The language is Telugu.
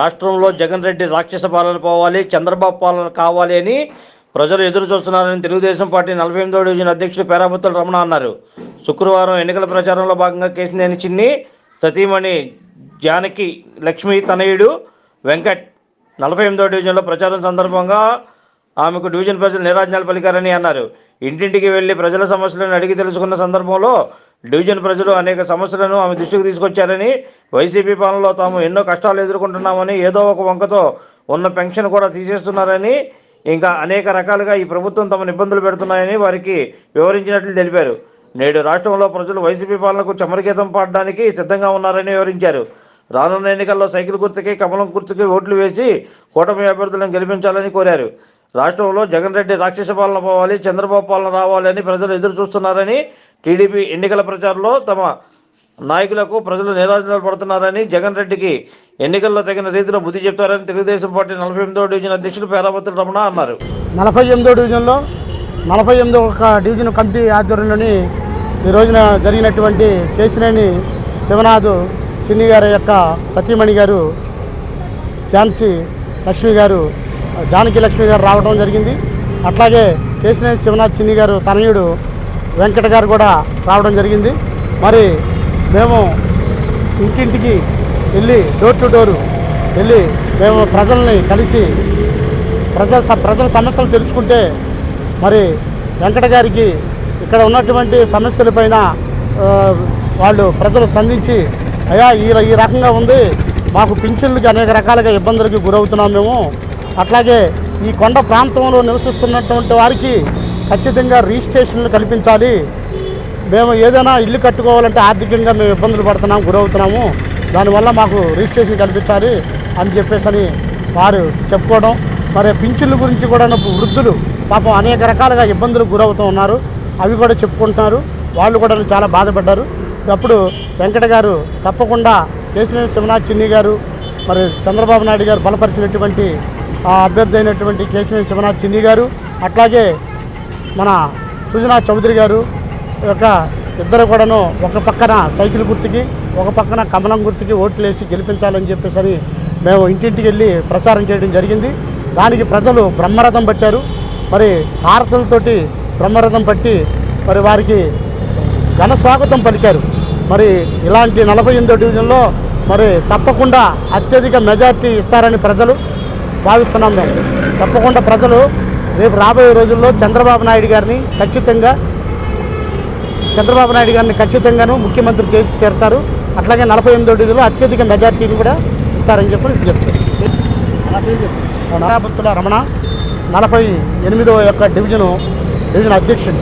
రాష్ట్రంలో జగన్ రెడ్డి రాక్షస పాలన పోవాలి చంద్రబాబు పాలన కావాలి అని ప్రజలు ఎదురు చూస్తున్నారని తెలుగుదేశం పార్టీ నలభై ఎనిమిదో డివిజన్ అధ్యక్షుడు పేరాబత్తుల రమణ అన్నారు. శుక్రవారం ఎన్నికల ప్రచారంలో భాగంగా కేసినేని చిన్ని సతీమణి జానకి లక్ష్మి తనయుడు వెంకట్ నలభై ఎనిమిదో డివిజన్లో ప్రచారం సందర్భంగా ఆమెకు డివిజన్ ప్రజలు నిరాజనాలు పలికారని అన్నారు. ఇంటింటికి వెళ్ళి ప్రజల సమస్యలను అడిగి తెలుసుకున్న సందర్భంలో డివిజన్ ప్రజలు అనేక సమస్యలను ఆమె దృష్టికి తీసుకొచ్చారని వైసీపీ పాలనలో తాము ఎన్నో కష్టాలు ఎదుర్కొంటున్నామని ఏదో ఒక వంకతో ఉన్న పెన్షన్ కూడా తీసేస్తున్నారని ఇంకా అనేక రకాలుగా ఈ ప్రభుత్వం తమను ఇబ్బందులు పెడుతున్నాయని వారికి వివరించినట్లు తెలిపారు. నేడు రాష్ట్రంలో ప్రజలు వైసీపీ పాలనకు చమరగీతం పాడడానికి సిద్ధంగా ఉన్నారని వివరించారు. రానున్న ఎన్నికల్లో సైకిల్ గుర్తుకి కమలం గుర్తుకి ఓట్లు వేసి కూటమి అభ్యర్థులను గెలిపించాలని కోరారు. రాష్ట్రంలో జగన్ రెడ్డి రాక్షస పాలన పోవాలి చంద్రబాబు పాలన రావాలి అని ప్రజలు ఎదురు చూస్తున్నారని టీడీపీ ఎన్నికల ప్రచారంలో తమ నాయకులకు ప్రజలు నిరాజనాలు పడుతున్నారని జగన్ రెడ్డికి ఎన్నికల్లో తగిన రీతిలో బుద్ధి చెప్తారని తెలుగుదేశం పార్టీ నలభై ఎనిమిదో డివిజన్ అధ్యక్షులు పేరాపత్రుల రమణ అన్నారు. నలభై ఎనిమిదో డివిజన్లో నలభై ఎనిమిదో ఒక డివిజన్ కమిటీ ఆధ్వర్యంలోని ఈ రోజున జరిగినటువంటి కేసినేని శివనాథ్ చిన్ని గారి యొక్క సతీమణి గారు ఝాన్సీ లక్ష్మి గారు జానకి లక్ష్మి గారు రావడం జరిగింది. అట్లాగే కేశినేని శివనాథ్ చిన్ని గారు తనయుడు వెంకట గారు కూడా రావడం జరిగింది. మరి మేము ఇంటింటికి వెళ్ళి డోర్ టు డోరు వెళ్ళి మేము ప్రజల్ని కలిసి ప్రజల స- ప్రజల సమస్యలు తెలుసుకుంటే మరి వెంకట గారికి ఇక్కడ ఉన్నటువంటి సమస్యలపైన వాళ్ళు ప్రజలు సంధించి అయ్యా ఈ ఈ రకంగా ఉంది. మాకు పింఛన్లకి అనేక రకాలుగా ఇబ్బందులకి గురవుతున్నాం మేము. అట్లాగే ఈ కొండ ప్రాంతంలో నివసిస్తున్నటువంటి వారికి ఖచ్చితంగా రిజిస్ట్రేషన్లు కల్పించాలి. మేము ఏదైనా ఇల్లు కట్టుకోవాలంటే ఆర్థికంగా మేము ఇబ్బందులు పడుతున్నాము గురవుతున్నాము. దానివల్ల మాకు రిజిస్ట్రేషన్ కల్పించాలి అని చెప్పేసి వారు చెప్పుకోవడం. మరి పింఛన్ల గురించి కూడా వృద్ధులు పాపం అనేక రకాలుగా ఇబ్బందులకు గురవుతూ ఉన్నారు. అవి కూడా చెప్పుకుంటున్నారు. వాళ్ళు కూడా చాలా బాధపడ్డారు. అప్పుడు వెంకట గారు తప్పకుండా కేసినేని శివనాథ్ చిన్ని గారు మరి చంద్రబాబు నాయుడు గారు బలపరిచినటువంటి ఆ అభ్యర్థి అయినటువంటి కేసినేని శివనాథ్ చిన్ని గారు అట్లాగే మన సుజనా చౌదరి గారు యొక్క ఇద్దరు కూడాను ఒక పక్కన సైకిల్ గుర్తుకి ఒక పక్కన కమలం గుర్తుకి ఓట్లు వేసి గెలిపించాలని చెప్పేసి అని మేము ఇంటింటికి వెళ్ళి ప్రచారం చేయడం జరిగింది. దానికి ప్రజలు బ్రహ్మరథం పట్టారు. మరి హారతులతోటి బ్రహ్మరథం పట్టి మరి వారికి ఘన స్వాగతం పలికారు. మరి ఇలాంటి నలభై ఎనిమిదో డివిజన్లో మరి తప్పకుండా అత్యధిక మెజార్టీ ఇస్తారని ప్రజలు భావిస్తున్నాం మేము. తప్పకుండా ప్రజలు రేపు రాబోయే రోజుల్లో చంద్రబాబు నాయుడు గారిని ఖచ్చితంగా చంద్రబాబు నాయుడు గారిని ఖచ్చితంగాను ముఖ్యమంత్రి చేసి చేరుతారు. అట్లాగే నలభై ఎనిమిదో డివిజన్లో అత్యధిక మెజార్టీని కూడా ఇస్తారని చెప్పి చెప్తారు రమణ నలభై ఎనిమిదో యొక్క డివిజను డివిజన్ అధ్యక్షుడు